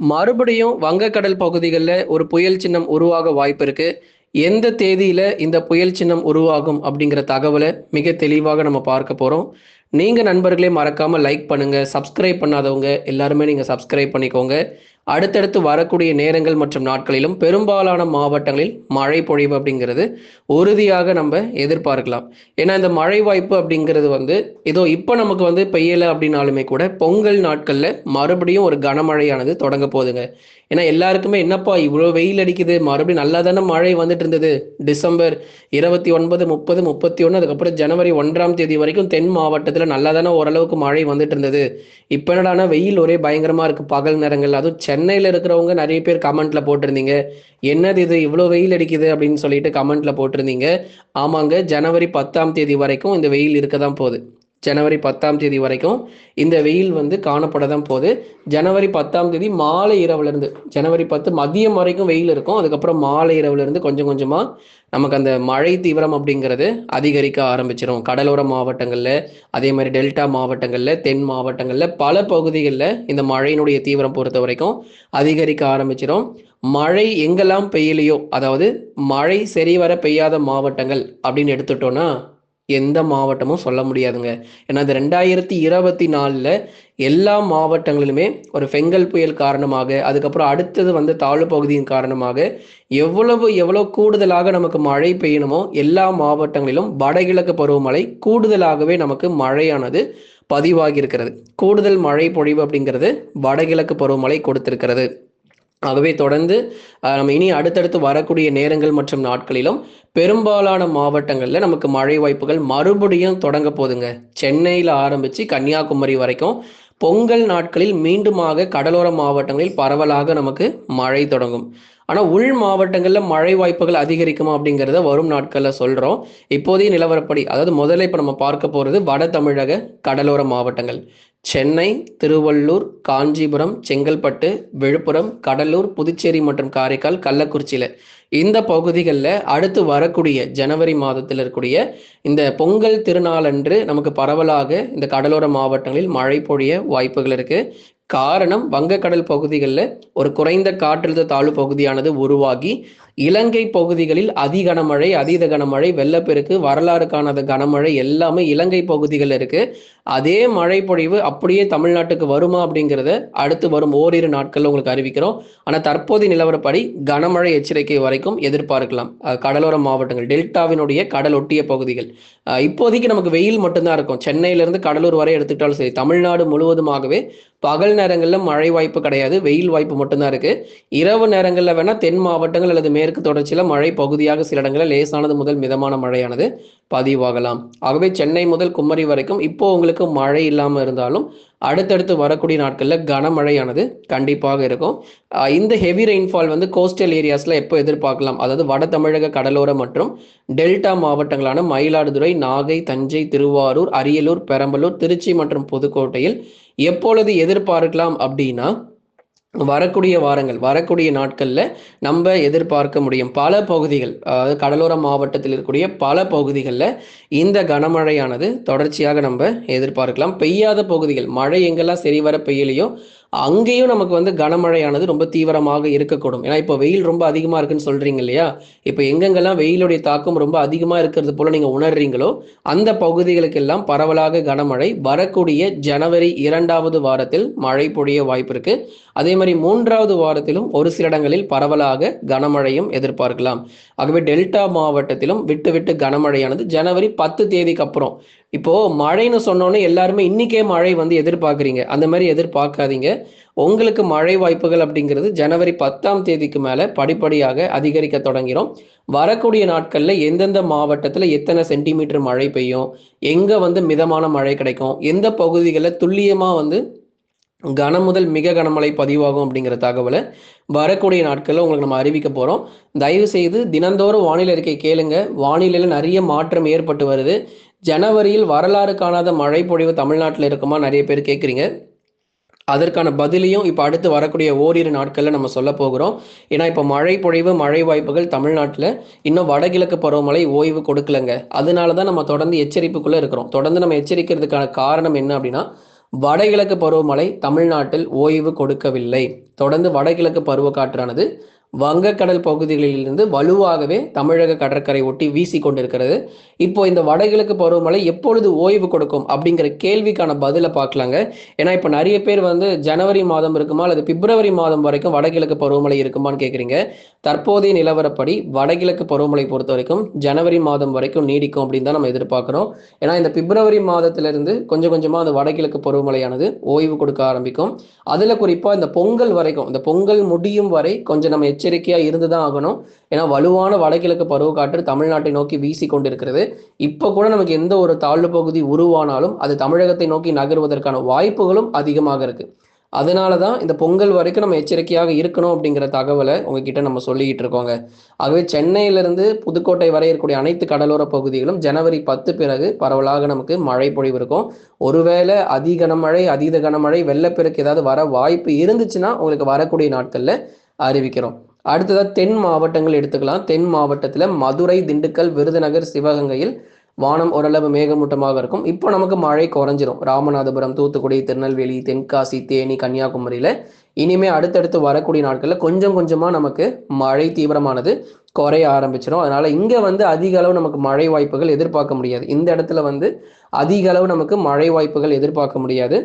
மறுபடியும் வங்கக்கடல் பகுதிகளில் ஒரு புயல் சின்னம் உருவாக வாய்ப்பு இருக்கு. எந்த தேதியில இந்த புயல் சின்னம் உருவாகும் அப்படிங்கிற தகவலை மிக தெளிவாக நம்ம பார்க்க போறோம். நீங்க நண்பர்களே மறக்காம லைக் பண்ணுங்க சப்ஸ்கிரைப் பண்ணாதவங்க எல்லாருமே நீங்க சப்ஸ்கிரைப் பண்ணிக்கோங்க. அடுத்தடுத்து வரக்கூடிய நேரங்கள் மற்றும் நாட்களிலும் பெரும்பாலான மாவட்டங்களில் மழை பொழிவு அப்படிங்கிறது உறுதியாக நம்ம எதிர்பார்க்கலாம். ஏன்னா இந்த மழை வாய்ப்பு அப்படிங்கிறது வந்து ஏதோ இப்போ நமக்கு வந்து பெய்யலை அப்படின்னாலுமே கூட பொங்கல் நாட்களில் மறுபடியும் ஒரு கனமழையானது தொடங்க போகுதுங்க. ஏன்னா எல்லாருக்குமே என்னப்பா இவ்வளோ வெயில் அடிக்குது மறுபடியும் நல்லா தானே மழை வந்துட்டு இருந்தது. டிசம்பர் இருபத்தி ஒன்பது முப்பது முப்பத்தி ஒன்று அதுக்கப்புறம் ஜனவரி ஒன்றாம் தேதி வரைக்கும் தென் மாவட்டத்தில் நல்லா தானே ஓரளவுக்கு மழை வந்துட்டு இருந்தது. இப்போ என்னடானா வெயில் ஒரே பயங்கரமாக இருக்குது பகல் நேரங்கள் அதுவும் சென்னை சென்னையில் இருக்கிறவங்க நிறைய பேர் கமெண்ட்ல போட்டிருந்தீங்க. என்னது இது? இவ்வளோ வெயில் அடிக்குது அப்படின்னு சொல்லிட்டு கமெண்ட்ல போட்டிருந்தீங்க. ஆமாங்க ஜனவரி பத்தாம் தேதி வரைக்கும் இந்த வெயில் இருக்க தான் போகுது. ஜனவரி பத்தாம் தேதி வரைக்கும் இந்த வெயில் வந்து காணப்பட தான் போகுது. ஜனவரி பத்தாம் தேதி மாலை இரவுலேருந்து ஜனவரி பத்து மதியம் வரைக்கும் வெயில் இருக்கும். அதுக்கப்புறம் மாலை இரவுலேருந்து கொஞ்சம் கொஞ்சமாக நமக்கு அந்த மழை தீவிரம் அப்படிங்கிறது அதிகரிக்க ஆரம்பிச்சிடும் கடலோர மாவட்டங்களில் அதே மாதிரி டெல்டா மாவட்டங்களில் தென் மாவட்டங்களில் பல பகுதிகளில் இந்த மழையினுடைய தீவிரம் பொறுத்த வரைக்கும் அதிகரிக்க ஆரம்பிச்சிடும் மழை எங்கெல்லாம் பெய்யலையோ அதாவது மழை சரிவர பெய்யாத மாவட்டங்கள் அப்படின்னு எடுத்துட்டோம்னா எந்த மாவட்டமும் சொல்ல முடியாதுங்க. ஏன்னா இந்த ரெண்டாயிரத்தி இருபத்தி நாலில் எல்லா மாவட்டங்களிலுமே ஒரு ஃபெங்கல் புயல் காரணமாக அதுக்கப்புறம் அடுத்தது வந்து தாழ்வு பகுதியின் காரணமாக எவ்வளவு எவ்வளோ கூடுதலாக நமக்கு மழை பெய்யணுமோ எல்லா மாவட்டங்களிலும் வடகிழக்கு பருவமழை கூடுதலாகவே நமக்கு மழையானது பதிவாகி இருக்கிறது கூடுதல் மழை பொழிவு அப்படிங்கிறது வடகிழக்கு பருவமழை கொடுத்திருக்கிறது. ஆகவே தொடர்ந்து நம்ம இனி அடுத்தடுத்து வரக்கூடிய நேரங்கள் மற்றும் நாட்களிலும் பெரும்பாலான மாவட்டங்களில் நமக்கு மழை வாய்ப்புகள் மறுபடியும் தொடங்க போதுங்க சென்னையில் ஆரம்பித்து கன்னியாகுமரி வரைக்கும் பொங்கல் நாட்களில் மீண்டுமாக கடலோர மாவட்டங்களில் பரவலாக நமக்கு மழை தொடங்கும். ஆனால் உள் மாவட்டங்களில் மழை வாய்ப்புகள் அதிகரிக்குமா அப்படிங்கிறத வரும் நாட்களில் சொல்கிறோம் இப்போதைய நிலவரப்படி அதாவது முதல்ல இப்போ நம்ம பார்க்க போகிறது வட தமிழக கடலோர மாவட்டங்கள். சென்னை திருவள்ளூர் காஞ்சிபுரம் செங்கல்பட்டு விழுப்புரம் கடலூர் புதுச்சேரி மற்றும் காரைக்கால் கள்ளக்குறிச்சியில். இந்த பகுதிகளில் அடுத்து வரக்கூடிய ஜனவரி மாதத்தில் இருக்கக்கூடிய இந்த பொங்கல் திருநாளன்று நமக்கு பரவலாக இந்த கடலோர மாவட்டங்களில் மழை பொழிய வாய்ப்புகள் இருக்கு. காரணம் வங்கக்கடல் பகுதிகளில் ஒரு குறைந்த காற்றழுத்த தாழ்வு பகுதியானது உருவாகி இலங்கை பகுதிகளில் அதி கனமழை அதீத கனமழை வெள்ளப்பெருக்கு வரலாறு காணாத கனமழை எல்லாமே இலங்கை பகுதிகளில் இருக்கு. அதே மழை பொழிவு அப்படியே தமிழ்நாட்டுக்கு வருமா அப்படிங்கிறத அடுத்து வரும் ஓரிரு நாட்கள்ல உங்களுக்கு அறிவிக்கிறோம். ஆனால் தற்போதைய நிலவரப்படி கனமழை எச்சரிக்கை வரைக்கும் எதிர்பார்க்கலாம். கடலோர மாவட்டங்கள் டெல்டாவினுடைய கடல் ஒட்டிய பகுதிகள். இப்போதைக்கு நமக்கு வெயில் மட்டும்தான் இருக்கும். சென்னையிலிருந்து கடலூர் வரை எடுத்துக்கிட்டாலும் சரி. தமிழ்நாடு முழுவதுமாகவே பகல் நேரங்களில் மழை வாய்ப்பு கிடையாது. வெயில் வாய்ப்பு மட்டும்தான் இருக்கு. இரவு நேரங்களில் வேணா தென் மாவட்டங்கள் அல்லது மேற்கு தொடர்ச்சியில் மழை பகுதியாக சில இடங்களில் லேசானது முதல் மிதமான மழையானது பதிவாகலாம். ஆகவே சென்னை முதல் குமரி வரைக்கும் இப்போ உங்களுக்கு மழை இல்லாமல் இருந்தாலும் அடுத்தடுத்து வரக்கூடிய நாட்களில் கனமழையானது கண்டிப்பாக இருக்கும். இந்த ஹெவி ரெயின்ஃபால் வந்து கோஸ்டல் ஏரியாஸில் எப்போ எதிர்பார்க்கலாம்? அதாவது வட தமிழக கடலோர மற்றும் டெல்டா மாவட்டங்களான மயிலாடுதுறை நாகை தஞ்சை திருவாரூர் அரியலூர் பெரம்பலூர் திருச்சி மற்றும் புதுக்கோட்டையில் எப்பொழுது எதிர்பார்க்கலாம் அப்படின்னா வரக்கூடிய வாரங்கள் வரக்கூடிய நாட்களில் நம்ம எதிர்பார்க்க முடியும். பல பகுதிகள் அதாவது கடலோர மாவட்டத்தில் இருக்கக்கூடிய பல பகுதிகளில் இந்த கனமழையானது தொடர்ச்சியாக நம்ம எதிர்பார்க்கலாம். பெய்யாத பகுதிகள் மழை எங்கெல்லாம் சரிவர பெய்யலையோ அங்கேயும் நமக்கு வந்து கனமழையானது ரொம்ப தீவிரமாக இருக்கக்கூடும். ஏன்னா இப்போ வெயில் ரொம்ப அதிகமாக இருக்குன்னு சொல்றீங்க இல்லையா? இப்போ எங்கெங்கெல்லாம் வெயிலுடைய தாக்கம் ரொம்ப அதிகமாக இருக்கிறது போல நீங்கள் உணர்றீங்களோ அந்த பகுதிகளுக்கெல்லாம் பரவலாக கனமழை வரக்கூடிய ஜனவரி இரண்டாவது வாரத்தில் மழை பொழிய வாய்ப்பு இருக்கு. அதே மாதிரி மூன்றாவது வாரத்திலும் ஒரு சில இடங்களில் பரவலாக கனமழையும் எதிர்பார்க்கலாம். ஆகவே டெல்டா மாவட்டத்திலும் விட்டு விட்டு கனமழையானது ஜனவரி பத்து தேதிக்கு அப்புறம் இப்போ மழைன்னு சொன்னோன்னே எல்லாருமே இன்னைக்கே மழை வந்து எதிர்பார்க்குறீங்க. அந்த மாதிரி எதிர்பார்க்காதீங்க. உங்களுக்கு மழை வாய்ப்புகள் அப்படிங்கிறது ஜனவரி பத்தாம் தேதிக்கு மேல படிப்படியாக அதிகரிக்க தொடங்கிறோம். வரக்கூடிய நாட்கள்ல எந்தெந்த மாவட்டத்துல எத்தனை சென்டிமீட்டர் மழை பெய்யும்? எங்க வந்து மிதமான மழை கிடைக்கும்? எந்த பகுதிகளில் துல்லியமா வந்து கன முதல் மிக கனமழை பதிவாகும் அப்படிங்கிற தகவலை வரக்கூடிய நாட்களில் உங்களுக்கு நம்ம அறிவிக்க போகிறோம் தயவு செய்து தினந்தோறும் வானிலை அறிக்கை கேளுங்க. வானிலையில் நிறைய மாற்றம் ஏற்பட்டு வருது. ஜனவரியில் வரலாறு காணாத மழை பொழிவு தமிழ்நாட்டில் இருக்குமா? நிறைய பேர் கேட்குறீங்க. அதற்கான பதிலையும் இப்போ அடுத்து வரக்கூடிய ஓரிரு நாட்களில் நம்ம சொல்ல போகிறோம். ஏன்னா இப்போ மழை பொழிவு மழை வாய்ப்புகள் தமிழ்நாட்டில் இன்னும் வடகிழக்கு பருவமழை ஓய்வு கொடுக்கலங்க. அதனால தான் நம்ம தொடர்ந்து எச்சரிப்புக்குள்ளே இருக்கிறோம். தொடர்ந்து நம்ம எச்சரிக்கிறதுக்கான காரணம் என்ன அப்படின்னா வடகிழக்கு பருவமழை தமிழ்நாட்டில் ஓய்வு கொடுக்கவில்லை. தொடர்ந்து வடகிழக்கு பருவக்காற்றானது வங்கக்கடல் பகுதிகளிலிருந்து வலுவாகவே தமிழக கடற்கரை ஒட்டி வீசி கொண்டிருக்கிறது இப்போ இந்த வடகிழக்கு பருவமழை எப்பொழுது ஓய்வு கொடுக்கும் அப்படிங்கிற கேள்விக்கான பதிலை பார்க்கலாங்க. ஏன்னா இப்போ நிறைய பேர் வந்து ஜனவரி மாதம் இருக்குமா அல்லது பிப்ரவரி மாதம் வரைக்கும் வடகிழக்கு பருவமழை இருக்குமான்னு கேட்குறீங்க தற்போதைய நிலவரப்படி வடகிழக்கு பருவமழை பொறுத்த வரைக்கும் ஜனவரி மாதம் வரைக்கும் நீடிக்கும் அப்படின்னு தான் நம்ம எதிர்பார்க்குறோம். ஏன்னா இந்த பிப்ரவரி மாதத்திலிருந்து கொஞ்சம் கொஞ்சமாக அந்த வடகிழக்கு பருவமழையானது ஓய்வு கொடுக்க ஆரம்பிக்கும். அதில் குறிப்பாக இந்த பொங்கல் வரைக்கும் இந்த பொங்கல் முடியும் வரை கொஞ்சம் நம்ம எச்சரிக்கையாக இருந்து தான் ஆகணும். ஏன்னா வலுவான வடகிழக்கு பருவக்காற்று தமிழ்நாட்டை நோக்கி வீசி கொண்டிருக்கிறது இப்போ கூட நமக்கு எந்த ஒரு தாழ்வு பகுதி உருவானாலும் அது தமிழகத்தை நோக்கி நகர்வதற்கான வாய்ப்புகளும் அதிகமாக இருக்கு. அதனால தான் இந்த பொங்கல் வரைக்கும் நம்ம எச்சரிக்கையாக இருக்கணும் அப்படிங்கிற தகவலை உங்ககிட்ட நம்ம சொல்லிக்கிட்டு இருக்கோங்க. ஆகவே சென்னையிலிருந்து புதுக்கோட்டை வரை இருக்கக்கூடிய அனைத்து கடலோர பகுதிகளும் ஜனவரி பத்து பிறகு பரவலாக நமக்கு மழை பொழிவு இருக்கும். ஒருவேளை அதி கனமழை அதீத கனமழை வெள்ளப்பெருக்கு ஏதாவது வர வாய்ப்பு இருந்துச்சுன்னா உங்களுக்கு வரக்கூடிய நாட்களில் அறிவிக்கிறோம். அடுத்ததாக தென் மாவட்டங்கள் எடுத்துக்கலாம். தென் மாவட்டத்தில் மதுரை திண்டுக்கல் விருதுநகர் சிவகங்கையில் வானம் ஓரளவு மேகமூட்டமாக இருக்கும். இப்போ நமக்கு மழை குறைஞ்சிரும். ராமநாதபுரம் தூத்துக்குடி திருநெல்வேலி தென்காசி தேனி கன்னியாகுமரியில் இனிமே அடுத்தடுத்து வரக்கூடிய நாட்களில் கொஞ்சம் கொஞ்சமாக நமக்கு மழை தீவிரமானது குறைய ஆரம்பிச்சிடும் அதனால இங்கே வந்து அதிக அளவு நமக்கு மழை வாய்ப்புகள் எதிர்பார்க்க முடியாது. இந்த இடத்துல வந்து அதிக அளவு நமக்கு மழை வாய்ப்புகள் எதிர்பார்க்க முடியாது.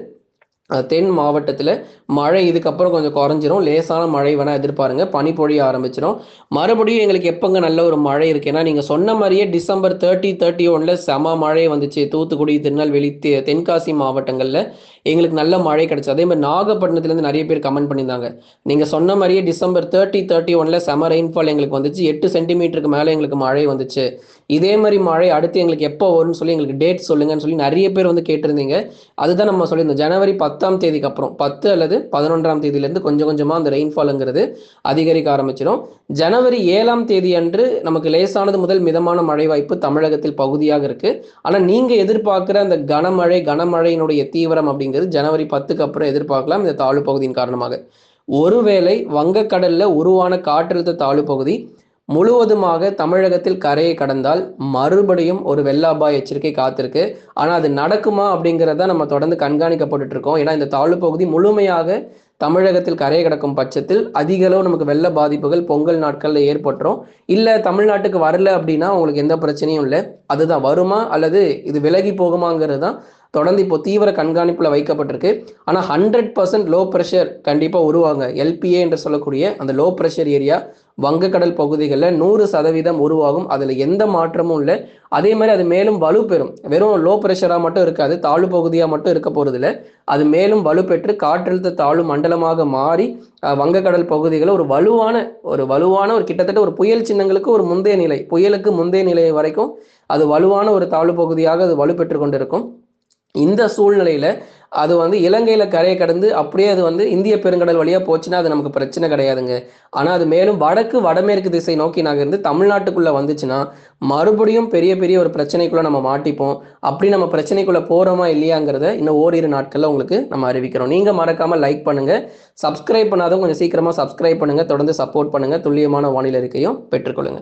தென் மாவட்டத்தில் மழை இதுக்கப்புறம் கொஞ்சம் குறைஞ்சிரும். லேசான மழை வேணால் எதிர்பாருங்க. பனி பொழிய ஆரம்பிச்சிடும் மறுபடியும் எங்களுக்கு எப்போங்க நல்ல ஒரு மழை இருக்கு ஏன்னா நீங்கள் சொன்ன மாதிரியே டிசம்பர் தேர்ட்டி தேர்ட்டி ஒனில் செம மழை வந்துச்சு. தூத்துக்குடி திருநெல்வேலி தென்காசி மாவட்டங்களில். எங்களுக்கு நல்ல மழை கிடைச்சது. அதே மாதிரி நாகப்பட்டினத்துலேருந்து நிறைய பேர் கமெண்ட் பண்ணியிருந்தாங்க. நீங்கள் சொன்ன மாதிரியே டிசம்பர் தேர்ட்டி தேர்ட்டி ஒன்ல செம ரெயின்ஃபால் எங்களுக்கு வந்துச்சு. எட்டு சென்டிமீட்டருக்கு மேலே எங்களுக்கு மழை வந்துச்சு. இதே மாதிரி மழை அடுத்து எங்களுக்கு எப்போ வரும்னு சொல்லி எங்களுக்கு டேட் சொல்லுங்கன்னு சொல்லி நிறைய பேர் வந்து கேட்டிருந்தீங்க. அதுதான் நம்ம சொல்லியிருந்தோம். ஜனவரி பத்தாம் தேதிக்கு அப்புறம் பத்து அல்லது பதினொன்றாம் தேதியிலேருந்து கொஞ்சம் கொஞ்சமாக அந்த ரெயின்ஃபாலுங்கிறது அதிகரிக்க ஆரம்பிச்சிடும் ஜனவரி ஏழாம் தேதி அன்று நமக்கு லேசானது முதல் மிதமான மழை வாய்ப்பு தமிழகத்தில் பகுதியாக இருக்கு. ஆனால் நீங்கள் எதிர்பார்க்குற அந்த கனமழை கனமழையினுடைய தீவிரம் அப்படிங்கிறது ஜனவரி பத்துக்கு அப்புறம் எதிர்பார்க்கலாம் இந்த தாழ்வு பகுதியின் காரணமாக. ஒருவேளை வங்கக்கடலில் உருவான காற்றழுத்த தாழ்வு பகுதி முழுவதுமாக தமிழகத்தில் கரையை கடந்தால் மறுபடியும் ஒரு வெள்ள அபாய எச்சரிக்கை காத்திருக்கு. ஆனால் அது நடக்குமா அப்படிங்கிறத நம்ம தொடர்ந்து கண்காணிக்கப்பட்டு இருக்கோம் ஏன்னா இந்த தாழ்வு பகுதி முழுமையாக தமிழகத்தில் கரையை கடக்கும் பட்சத்தில் அதிக அளவு நமக்கு வெள்ள பாதிப்புகள் பொங்கல் நாட்களில் ஏற்பட்டுரும். இல்லை தமிழ்நாட்டுக்கு வரல அப்படின்னா உங்களுக்கு எந்த பிரச்சனையும் இல்லை. அதுதான் வருமா அல்லது இது விலகி போகுமாங்கிறது தான் தொடர்ந்து இப்போ தீவிர கண்காணிப்பில் வைக்கப்பட்டிருக்கு. ஆனால் ஹண்ட்ரட் பர்சன்ட் லோ ப்ரெஷர் கண்டிப்பாக உருவாங்க. எல்பிஏ என்று சொல்லக்கூடிய அந்த லோ ப்ரெஷர் ஏரியா வங்கக்கடல் பகுதிகளில் நூறு சதவீதம் உருவாகும். அதில் எந்த மாற்றமும் இல்லை. அதே மாதிரி அது மேலும் வலு பெறும். வெறும் லோ ப்ரெஷராக மட்டும் இருக்காது. தாழ்வு பகுதியாக மட்டும் இருக்க போகிறதில்ல அது மேலும் வலுப்பெற்று காற்றழுத்த தாழ்வு மண்டலமாக மாறி வங்கக்கடல் பகுதிகளில் ஒரு வலுவான ஒரு வலுவான ஒரு கிட்டத்தட்ட ஒரு புயல் சின்னங்களுக்கு ஒரு முந்தைய நிலை புயலுக்கு முந்தைய நிலை வரைக்கும் அது வலுவான ஒரு தாழ்வு பகுதியாக அது வலுப்பெற்று கொண்டிருக்கும். இந்த சூழ்நிலையில அது வந்து இலங்கையில கரையை கடந்து அப்படியே அது வந்து இந்திய பெருங்கடல் வழியா போச்சுன்னா அது நமக்கு பிரச்சனை கிடையாதுங்க. ஆனா அது மேலும் வடக்கு வடமேற்கு திசை நோக்கி நகர்ந்து தமிழ்நாட்டுக்குள்ள வந்துச்சுன்னா மறுபடியும் பெரிய பெரிய ஒரு பிரச்சனைக்குள்ள நம்ம மாட்டிப்போம். அப்படி நம்ம பிரச்சனைக்குள்ள போறோமா இல்லையாங்கிறத இன்னும் ஓரிரு நாட்கள்ல உங்களுக்கு நம்ம அறிவிக்கிறோம். நீங்க மறக்காம லைக் பண்ணுங்க. சப்ஸ்கிரைப் பண்ணாதவங்க கொஞ்சம் சீக்கிரமா சப்ஸ்கிரைப் பண்ணுங்க. தொடர்ந்து சப்போர்ட் பண்ணுங்க. துல்லியமான வானிலை இருக்கையும் பெற்றுக்கொள்ளுங்க.